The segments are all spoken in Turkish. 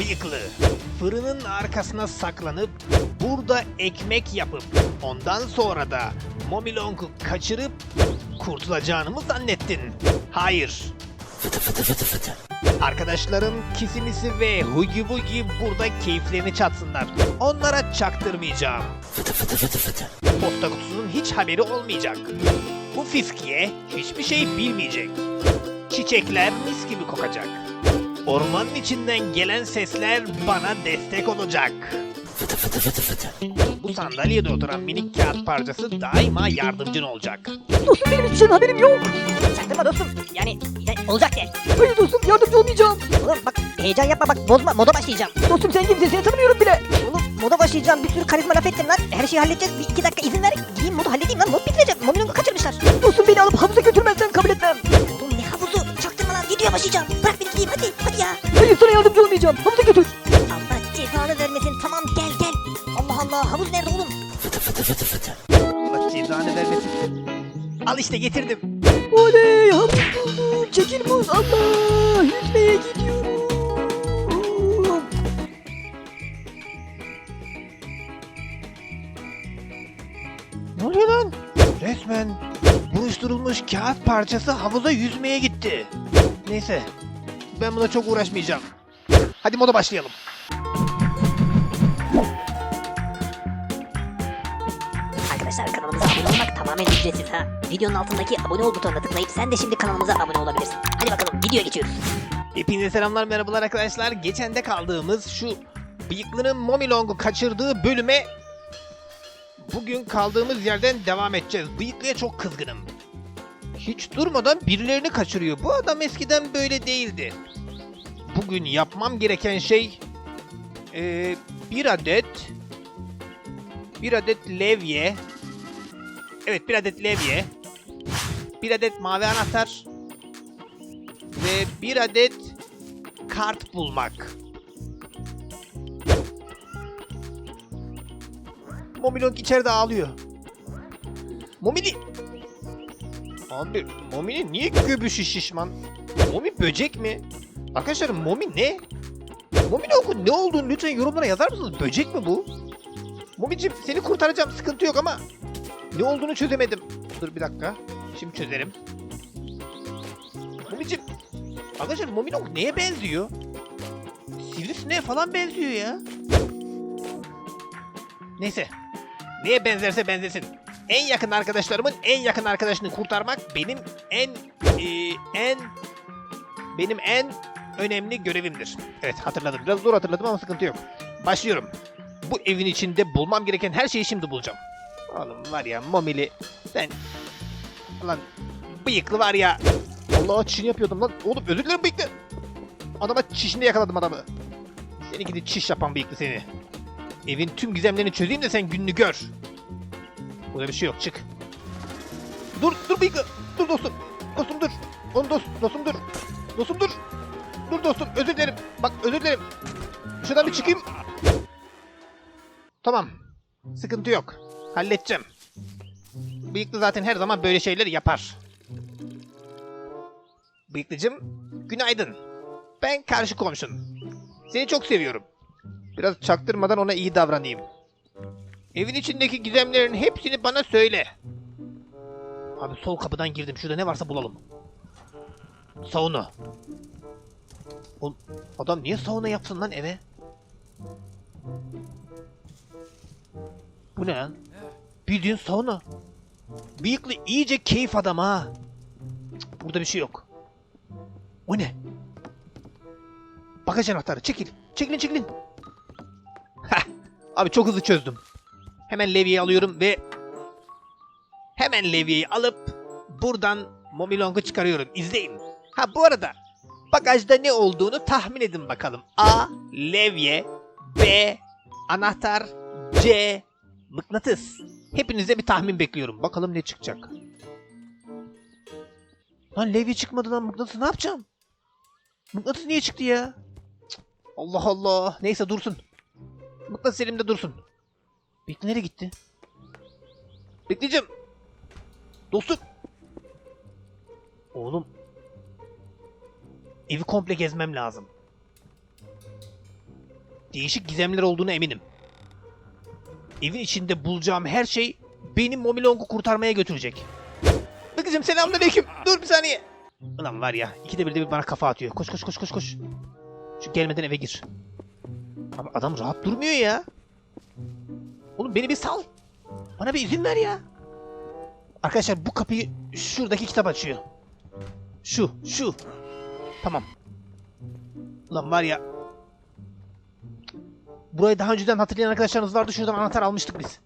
Bıyıklı. Fırının arkasına saklanıp burada ekmek yapıp ondan sonra da Momilong'u kaçırıp kurtulacağını mı zannettin? Hayır. Arkadaşlarım Kisimisi ve Hugi Bugi burada keyiflerini çatsınlar. Onlara çaktırmayacağım. Posta kutusunun hiç haberi olmayacak. Bu fiskiye hiçbir şey bilmeyecek. Çiçekler mis gibi kokacak. Ormanın içinden gelen sesler bana destek olacak. Bu sandalyede oturan minik kağıt parçası daima yardımcın olacak. Dostum benim hiçbir şeyden haberim yok. Çaktırma dostum. Yani ya, olacak de. Hayır dostum yardımcı olmayacağım. Oğlum bak heyecan yapma bak bozma moda başlayacağım. Dostum sen kimsin seni tanımıyorum bile. Oğlum moda başlayacağım bir sürü karizma laf ettim lan. Her şeyi halledeceğiz. Bir iki dakika izin ver. Gideyim modu halledeyim lan. Mod bitirecek. Mobilongu kaçırmışlar. Dostum beni alıp havuza Videoya başlayacağım. Bırak beni gideyim hadi. Hadi ya. Hayır sana yardımcı olmayacağım. Havuza götür. Allah cezanı vermesin. Tamam gel gel. Allah Allah havuz nerede oğlum? Allah cezanı vermesin. Al işte getirdim. Oley havuz buldum. Çekil buz Allah. Yüzmeye gidiyorum. Ne oluyor lan? Resmen buruşturulmuş kağıt parçası havuza yüzmeye gitti. Neyse. Ben buna çok uğraşmayacağım. Hadi moda başlayalım. Arkadaşlar kanalımıza abone olmak tamamen ücretsiz ha. Videonun altındaki abone ol butonuna tıklayıp sen de şimdi kanalımıza abone olabilirsin. Hadi bakalım videoya geçiyoruz. Hepinize selamlar merhabalar arkadaşlar. Geçende kaldığımız şu bıyıklının Momilong'u kaçırdığı bölüme bugün kaldığımız yerden devam edeceğiz. Bıyıklıya çok kızgınım. Hiç durmadan birilerini kaçırıyor. Bu adam eskiden böyle değildi. Bugün yapmam gereken şey eee, bir adet bir adet levye evet bir adet levye bir adet mavi anahtar ve bir adet kart bulmak. Momilong içeride ağlıyor. Momili! Abi Momi'nin niye göbüşü şişman? Momi böcek mi? Arkadaşlar Momi ne? Momilong'un ne olduğunu lütfen yorumlara yazar mısınız? Böcek mi bu? Momicim seni kurtaracağım sıkıntı yok ama ne olduğunu çözemedim. Dur bir dakika. Şimdi çözerim. Momicim Arkadaşlar Momilong neye benziyor? Sivrisineğe falan benziyor ya. Neyse. Neye benzerse benzesin. En yakın arkadaşlarımın en yakın arkadaşını kurtarmak benim en eee, en benim en önemli görevimdir. Evet hatırladım. Biraz zor hatırladım ama sıkıntı yok. Başlıyorum. Bu evin içinde bulmam gereken her şeyi şimdi bulacağım. Oğlum var ya Momili sen Lan bıyıklı var ya. Allah çişini yapıyordum lan. Oğlum özür dilerim bıyıklı. Adama çişinde yakaladım adamı. Seni gidi çiş yapan bıyıklı seni. Evin tüm gizemlerini çözeyim de sen gününü gör. Burada bir şey yok çık. Dur dur bıyıklı. Dur dostum. Dostum dur. Oğlum dost, dostum dur. Dostum dur. Dur dostum özür dilerim. Bak özür dilerim. Şuradan bir çıkayım. Tamam. Sıkıntı yok. Halledeceğim. Bıyıklı zaten her zaman böyle şeyler yapar. Bıyıklıcım, günaydın. Ben karşı komşun. Seni çok seviyorum. Biraz çaktırmadan ona iyi davranayım. Evin içindeki gizemlerin hepsini bana söyle. Abi sol kapıdan girdim. Şurada ne varsa bulalım. Sauna. Oğlum, adam niye sauna yapsın lan eve? Bu ne lan? Bildiğin sauna. Bıyıklı iyice keyif adam ha. Burada bir şey yok. O ne? Bagaj anahtarı çekil. Çekilin çekilin. Heh. Abi çok hızlı çözdüm. Hemen levyeyi alıyorum ve hemen levyeyi alıp buradan Momilong'u çıkarıyorum. İzleyin. Ha bu arada bagajda ne olduğunu tahmin edin bakalım. A. Levye B. Anahtar C. Mıknatıs. Hepinize bir tahmin bekliyorum. Bakalım ne çıkacak. Lan levye çıkmadı lan mıknatıs ne yapacağım? Mıknatıs niye çıktı ya? Cık, Allah Allah. Neyse dursun. Mıknatıs elimde dursun. Bekle nereye gitti? Bekleyeceğim. Dostum. Oğlum. Evi komple gezmem lazım. değişik gizemler olduğunu eminim. Evin içinde bulacağım her şey beni Momilong'u kurtarmaya götürecek. Bakıcım selamünaleyküm. Dur bir saniye. Ulan var ya ikide bir de bir bana kafa atıyor. Koş koş koş koş koş. Şu gelmeden eve gir. Abi adam rahat durmuyor ya. Oğlum beni bir sal. Bana bir izin ver ya. Arkadaşlar bu kapıyı şuradaki kitap açıyor. Şu, şu. Tamam. Ulan var ya. Burayı daha önceden hatırlayan arkadaşlarınız vardı. Şuradan anahtar almıştık biz.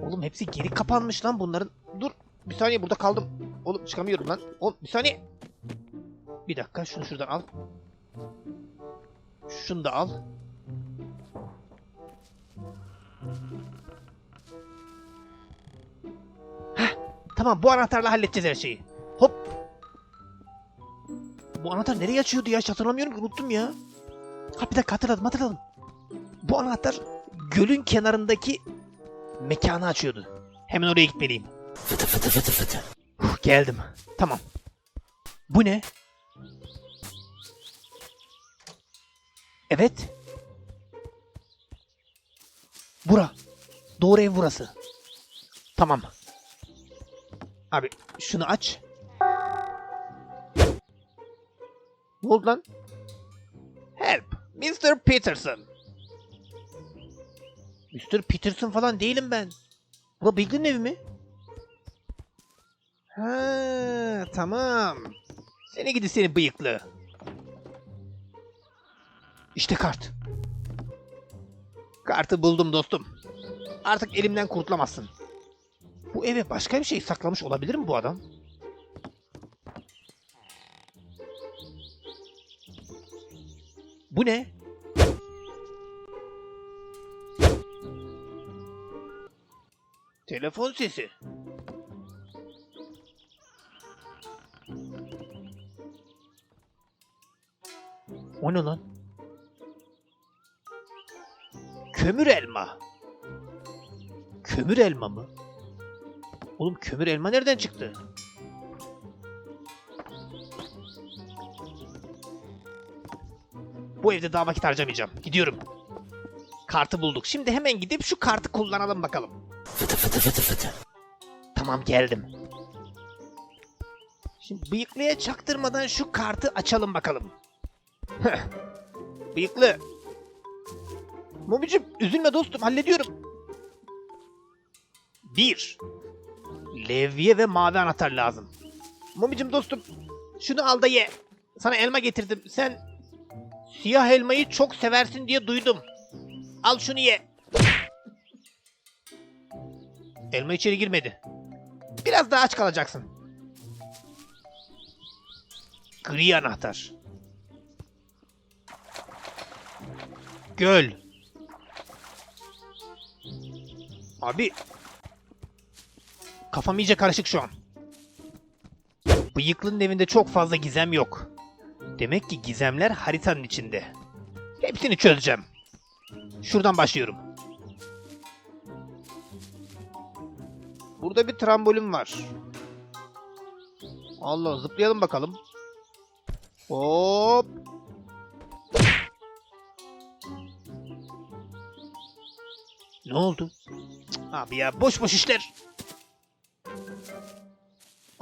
Oğlum hepsi geri kapanmış lan bunların. Dur. Bir saniye burada kaldım. Oğlum çıkamıyorum lan. Oğlum bir saniye. Bir dakika şunu şuradan al. Şunu da al. Tamam bu anahtarla halledeceğiz her şeyi. Hop. Bu anahtar nereye açıyordu ya? Hiç hatırlamıyorum ki unuttum ya. Ha bir dakika hatırladım hatırladım. Bu anahtar gölün kenarındaki mekanı açıyordu. Hemen oraya gitmeliyim. Fıtı fıtı fıtı fıtı. Huh, geldim. Tamam. Bu ne? Evet. Bura. Doğru ev burası. Tamam. Abi şunu aç. Ne oldu lan? Help! Mr. Peterson. Mr. Peterson falan değilim ben. Bu Biglin'in evi mi? Ha, tamam. Seni gidi seni bıyıklı. İşte kart. Kartı buldum dostum. Artık elimden kurtulamazsın. Bu eve başka bir şey saklamış olabilir mi bu adam? Bu ne? Telefon sesi. O ne lan? Kömür elma. Kömür elma mı? Oğlum kömür elma nereden çıktı? Bu evde daha vakit harcamayacağım. Gidiyorum. Kartı bulduk. Şimdi hemen gidip şu kartı kullanalım bakalım. Fıtı fıtı fıtı fıtı. Tamam geldim. Şimdi bıyıklıya çaktırmadan şu kartı açalım bakalım. Heh. Bıyıklı. Mobicim üzülme dostum hallediyorum. Bir. Levye ve mavi anahtar lazım. Mobicim dostum şunu al da ye. Sana elma getirdim. Sen siyah elmayı çok seversin diye duydum. Al şunu ye. Elma içeri girmedi. Biraz daha aç kalacaksın. Gri anahtar. Göl. Abi. Kafam iyice karışık şu an. Bıyıklı'nın evinde çok fazla gizem yok. Demek ki gizemler haritanın içinde. Hepsini çözeceğim. Şuradan başlıyorum. Burada bir trambolin var. Allah zıplayalım bakalım. Hop. Ne oldu? Abi ya boş boş işler.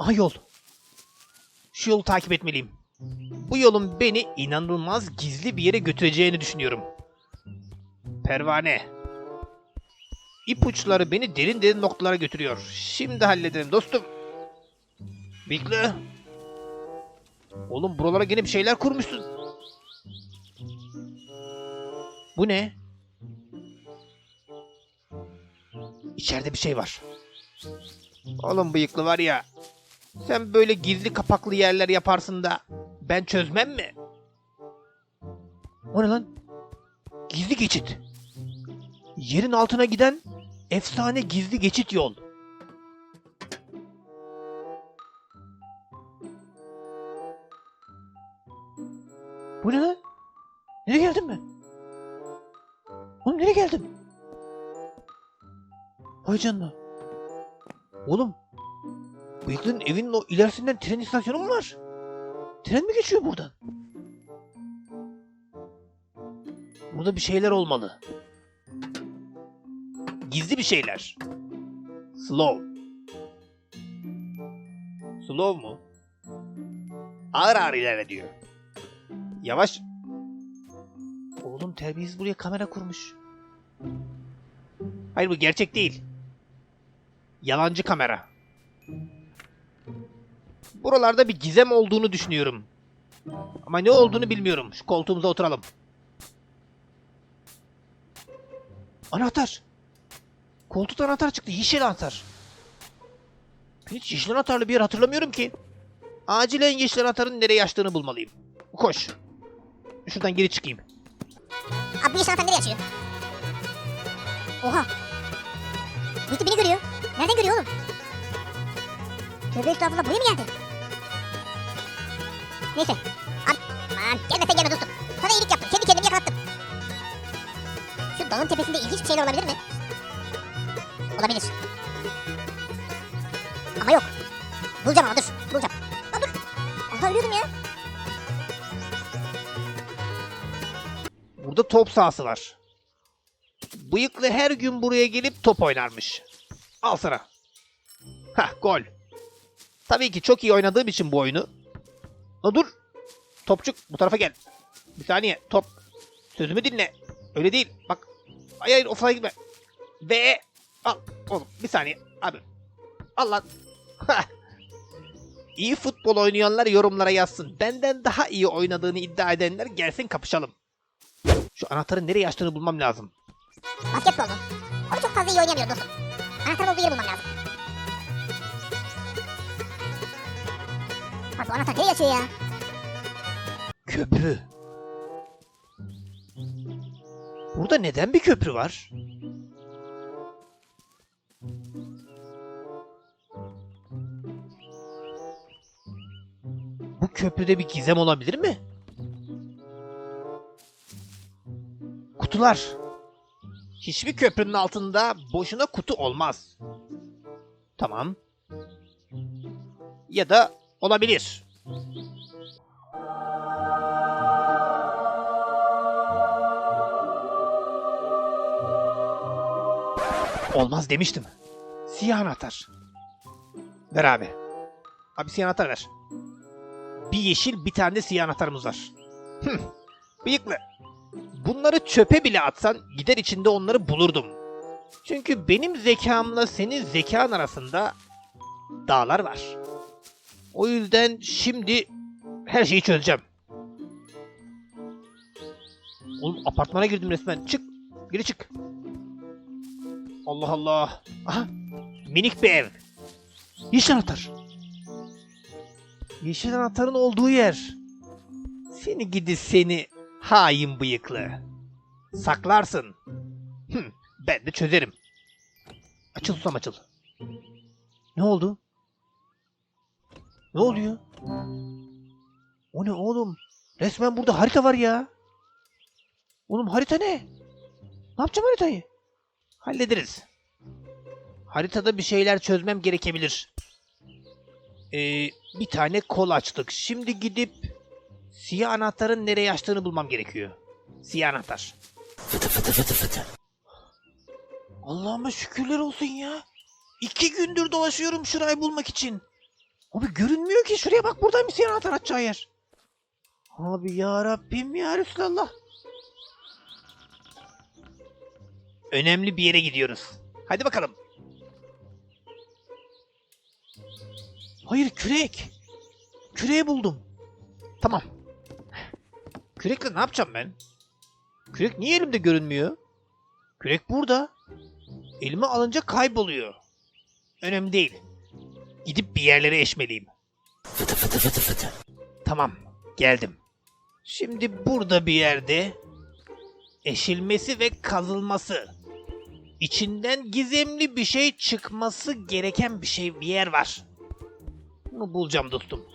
Aha yol. Şu yolu takip etmeliyim. Bu yolun beni inanılmaz gizli bir yere götüreceğini düşünüyorum. Pervane. İpuçları beni derin derin noktalara götürüyor. Şimdi halledelim dostum. Bigli. Oğlum buralara gene bir şeyler kurmuşsun. Bu ne? İçeride bir şey var. Oğlum bıyıklı var ya. Sen böyle gizli kapaklı yerler yaparsın da ben çözmem mi? O ne lan? Gizli geçit. Yerin altına giden efsane gizli geçit yol. Bu ne lan? Nereye geldim ben? Oğlum nereye geldim? Vay canına. Oğlum. Bıyıklının evinin o ilerisinden tren istasyonu mu var? Tren mi geçiyor buradan? Burada bir şeyler olmalı. Gizli bir şeyler. Slow. Slow mu? Ağır ağır ilerle diyor. Yavaş. Oğlum terbiyesiz buraya kamera kurmuş. Hayır bu gerçek değil. Yalancı kamera. Buralarda bir gizem olduğunu düşünüyorum. Ama ne olduğunu bilmiyorum. Şu koltuğumuza oturalım. Anahtar. Koltukta anahtar çıktı. Yeşil anahtar. Hiç yeşil anahtarlı bir yer hatırlamıyorum ki. Acilen yeşil anahtarın nereye açtığını bulmalıyım. Koş. Şuradan geri çıkayım. Abi yeşil anahtar nereye açıyor? Oha. Muhittin beni görüyor. Nereden görüyor oğlum? Tövbe estağfurullah buraya mı geldi? Neyse. Aman gelmesen gelme dostum. Sana iyilik yaptım. Kendi kendimi yakalattım. Şu dağın tepesinde ilginç bir şeyler olabilir mi? Olabilir. Ama yok. Bulacağım ama dur. Bulacağım. Aa, dur. Aha ölüyordum ya. Burada top sahası var. Bıyıklı her gün buraya gelip top oynarmış. Al sana. Hah gol. Tabii ki çok iyi oynadığım için bu oyunu. La dur. Topçuk bu tarafa gel. Bir saniye top. Sözümü dinle. Öyle değil. Bak. Hayır hayır ofaya gitme. Ve al oğlum bir saniye abi. Al lan. İyi futbol oynayanlar yorumlara yazsın. Benden daha iyi oynadığını iddia edenler gelsin kapışalım. Şu anahtarın nereye açtığını bulmam lazım. Basketbol mu? Onu çok fazla iyi oynayamıyorum dostum. Anahtarın olduğu yeri bulmam lazım. Bu anahtar nereye açıyor ya? Köprü. Burada neden bir köprü var? Bu köprüde bir gizem olabilir mi? Kutular. Hiçbir köprünün altında boşuna kutu olmaz. Tamam. Ya da olabilir. Olmaz demiştim. Siyah anahtar. Ver abi. Abi siyah anahtar ver. Bir yeşil bir tane de siyah anahtarımız var. Hıh. Bıyıklı. Bunları çöpe bile atsan gider içinde onları bulurdum. Çünkü benim zekamla senin zekan arasında dağlar var. O yüzden şimdi her şeyi çözeceğim. Oğlum apartmana girdim resmen. Çık. Geri çık. Allah Allah. Aha. Minik bir ev. Yeşil anahtar. Yeşil anahtarın olduğu yer. Seni gidi seni hain bıyıklı. Saklarsın. Hıh, ben de çözerim. Açıl susam açıl. Ne oldu? Ne oluyor? O ne oğlum? Resmen burada harita var ya. Oğlum harita ne? Ne yapacağım haritayı? Hallederiz. Haritada bir şeyler çözmem gerekebilir. Ee, bir tane kol açtık. Şimdi gidip siyah anahtarın nereye açtığını bulmam gerekiyor. Siyah anahtar. Fıtı fıtı fıtı fıtı. Allah'ıma şükürler olsun ya. İki gündür dolaşıyorum şurayı bulmak için. Abi görünmüyor ki. Şuraya bak buradan bir siyah anahtar açacağı yer. Abi ya Rabbim ya Resulallah. Önemli bir yere gidiyoruz. Hadi bakalım. Hayır kürek. Küreği buldum. Tamam. Kürekle ne yapacağım ben? Kürek niye elimde görünmüyor? Kürek burada. Elime alınca kayboluyor. Önemli değil. Gidip bir yerlere eşmeliyim. Fıtı fıtı fıtı fıtı. Tamam, geldim. Şimdi burada bir yerde eşilmesi ve kazılması. İçinden gizemli bir şey çıkması gereken bir şey bir yer var. Bunu bulacağım dostum.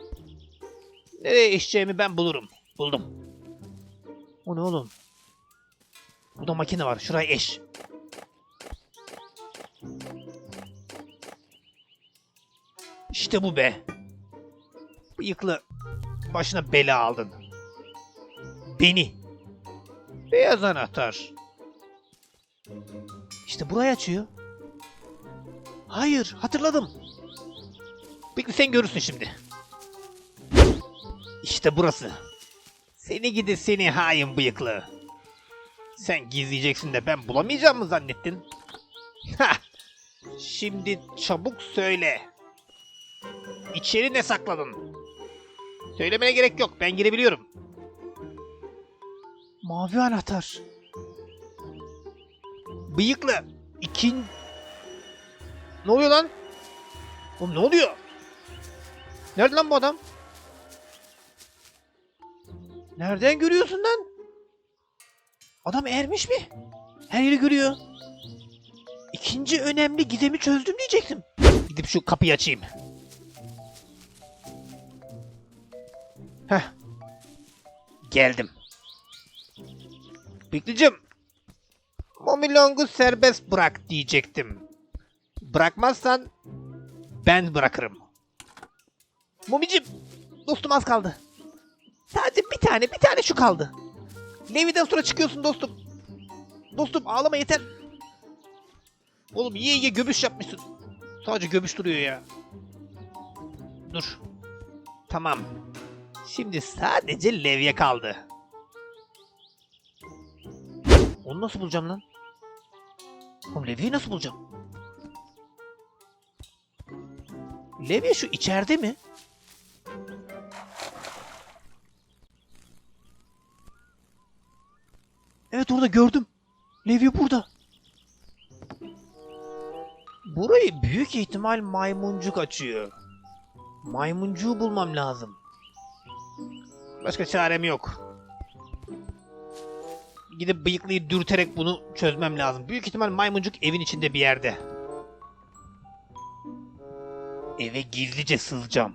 Nereye eşeceğimi ben bulurum. Buldum. O ne oğlum? Burada makine var. Şuraya eş. İşte bu be. Bıyıklı başına bela aldın. Beni. Beyaz anahtar. İşte burayı açıyor. Hayır, hatırladım. Bekle sen görürsün şimdi. İşte burası. Seni gidi seni hain bıyıklı. Sen gizleyeceksin de ben bulamayacağım mı zannettin? Hah! Şimdi çabuk söyle. İçeri ne sakladın? Söylemene gerek yok. Ben girebiliyorum. Mavi anahtar. Bıyıklı. İkin... Ne oluyor lan? Oğlum ne oluyor? Nerede lan bu adam? Nereden görüyorsun lan? Adam ermiş mi? Her yeri görüyor. İkinci önemli gizemi çözdüm diyecektim. Gidip şu kapıyı açayım. Heh. Geldim. Beklicim. Momilong'u serbest bırak diyecektim. Bırakmazsan ben bırakırım. Mumicim, dostum az kaldı. Sadece bir tane, bir tane şu kaldı. Levi'den sonra çıkıyorsun dostum. Dostum ağlama yeter. Oğlum yiye yiye göbüş yapmışsın. Sadece göbüş duruyor ya. Dur. Tamam. Şimdi sadece levye kaldı. Onu nasıl bulacağım lan? Oğlum levyeyi nasıl bulacağım? Levye şu içeride mi? Evet orada gördüm. Levye burada. Burayı büyük ihtimal maymuncuk açıyor. Maymuncuğu bulmam lazım. Başka çarem yok. Gidip bıyıklıyı dürterek bunu çözmem lazım. Büyük ihtimal maymuncuk evin içinde bir yerde. Eve gizlice sızacağım.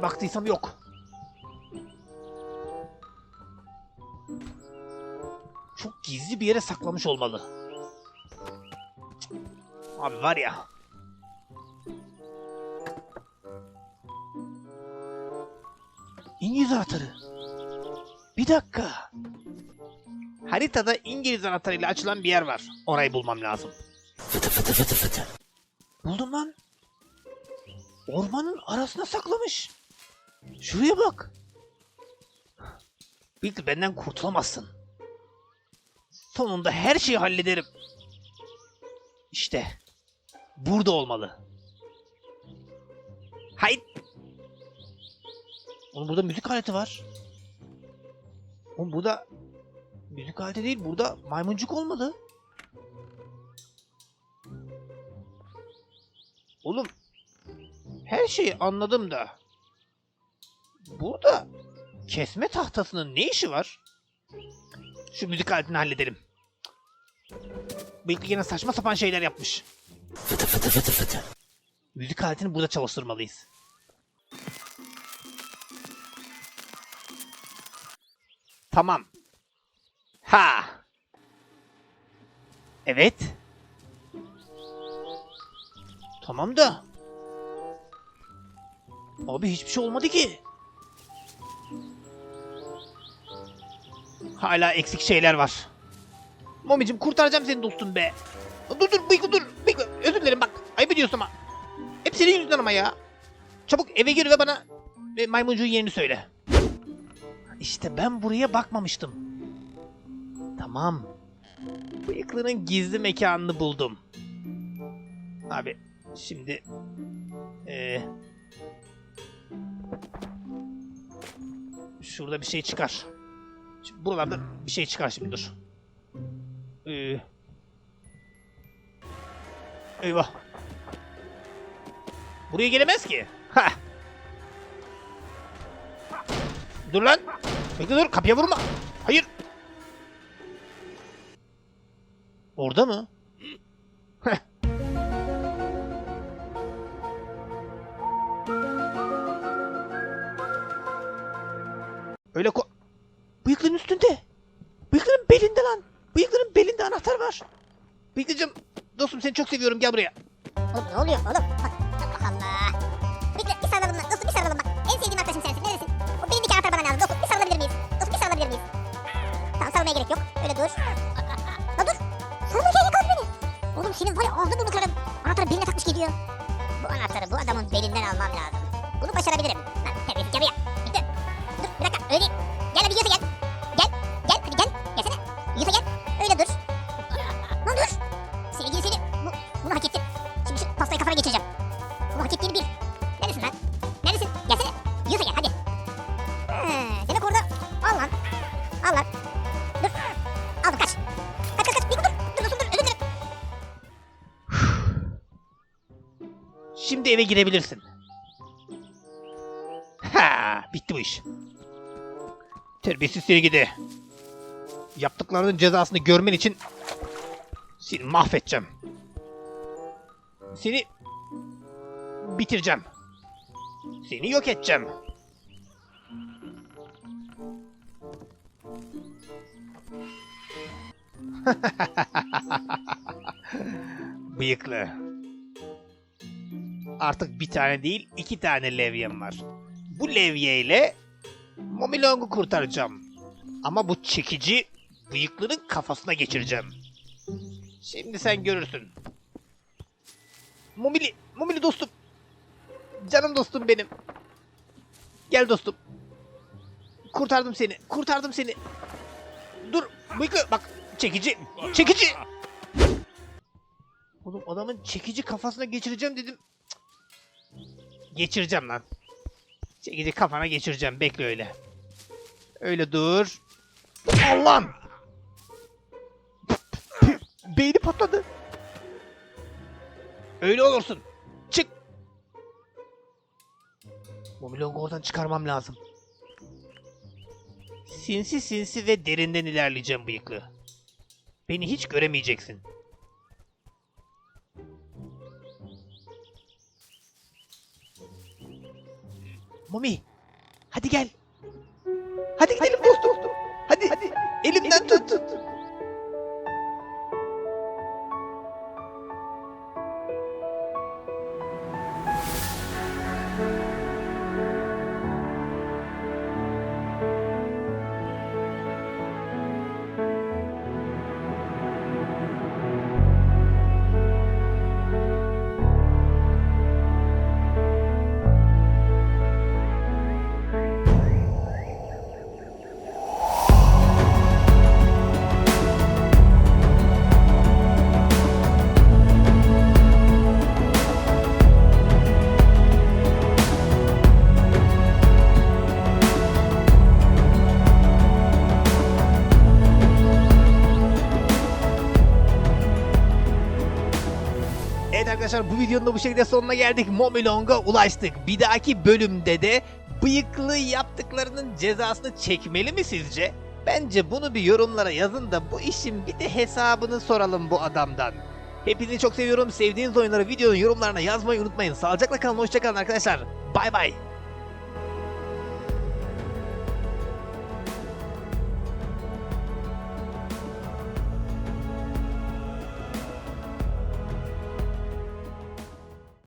Nereye baktıysam yok. Çok gizli bir yere saklamış olmalı. Abi var ya. İngiliz anahtarı. Bir dakika. Haritada İngiliz anahtarıyla açılan bir yer var. Orayı bulmam lazım. Buldum lan. Ormanın arasına saklamış. Şuraya bak. Bildi benden kurtulamazsın. Sonunda her şeyi hallederim. İşte. Burada olmalı. Hayır. Oğlum burada müzik aleti var. Oğlum burada müzik aleti değil burada maymuncuk olmalı. Oğlum her şeyi anladım da burada kesme tahtasının ne işi var? Şu müzik aletini halledelim. Belki yine saçma sapan şeyler yapmış. Müzik aletini burada çalıştırmalıyız. Tamam. Ha. Evet. Abi hiçbir şey olmadı ki. Hala eksik şeyler var. Momicim kurtaracağım seni dostum be. Dur dur bıyıklı dur. Bıyıklı. Özür dilerim bak. Ayıp ediyorsun ama. Hep senin yüzünden ama ya. Çabuk eve gir ve bana e, maymuncuğun yerini söyle. İşte ben buraya bakmamıştım. Tamam. Bıyıklının gizli mekanını buldum. Abi şimdi... Ee, şurada bir şey çıkar. Şimdi buralarda bir şey çıkar şimdi dur. Ee, eyvah. Buraya gelemez ki. Ha. Dur lan. Bekle dur kapıya vurma. Hayır. Orada mı? Öyle ko... Bıyıklıcım dostum seni çok seviyorum gel buraya. Oğlum ne oluyor oğlum? Bak Allah Allah. Bekle bir sarılalım lan. Dostum bir sarılalım bak. En sevdiğim arkadaşım sensin. Neredesin? O belindeki anahtar bana lazım. Dostum bir sarılabilir miyiz? Dostum bir sarılabilir miyiz? Tamam sarılmaya gerek yok. Öyle dur. Ha dur. Sarılırken yakaladı beni. Oğlum senin var ya ağzını burnunu kırarım. Anahtarı beline takmış gidiyor. Bu anahtarı bu adamın belinden almam lazım. Bunu başarabilirim. Şimdi eve girebilirsin. Ha, bitti bu iş. Terbiyesiz seni gidi. Yaptıklarının cezasını görmen için seni mahvedeceğim. Seni bitireceğim. Seni yok edeceğim. Bıyıklı. Artık bir tane değil iki tane levyem var. Bu levyeyle Momilong'u kurtaracağım. Ama bu çekici bıyıkların kafasına geçireceğim. Şimdi sen görürsün. Momili, Momili dostum. Canım dostum benim. Gel dostum. Kurtardım seni, kurtardım seni. Dur, bıyıklı bak çekici, çekici. Oğlum adamın çekici kafasına geçireceğim dedim. Geçireceğim lan. Çekici kafana geçireceğim. Bekle öyle. Öyle dur. Allah'ım. Beyni patladı. Öyle olursun. Çık. Momilong'u oradan çıkarmam lazım. Sinsi sinsi ve derinden ilerleyeceğim bıyıklı. Beni hiç göremeyeceksin. Mami. Hadi gel. Hadi gidelim dostum. Hadi. Hadi. Elimden tut. tut. Arkadaşlar bu videonun da bu şekilde sonuna geldik. Momilong'a ulaştık. Bir dahaki bölümde de bıyıklı yaptıklarının cezasını çekmeli mi sizce? Bence bunu bir yorumlara yazın da bu işin bir de hesabını soralım bu adamdan. Hepinizi çok seviyorum. Sevdiğiniz oyunları videonun yorumlarına yazmayı unutmayın. Sağlıcakla kalın. Hoşçakalın arkadaşlar. Bay bay.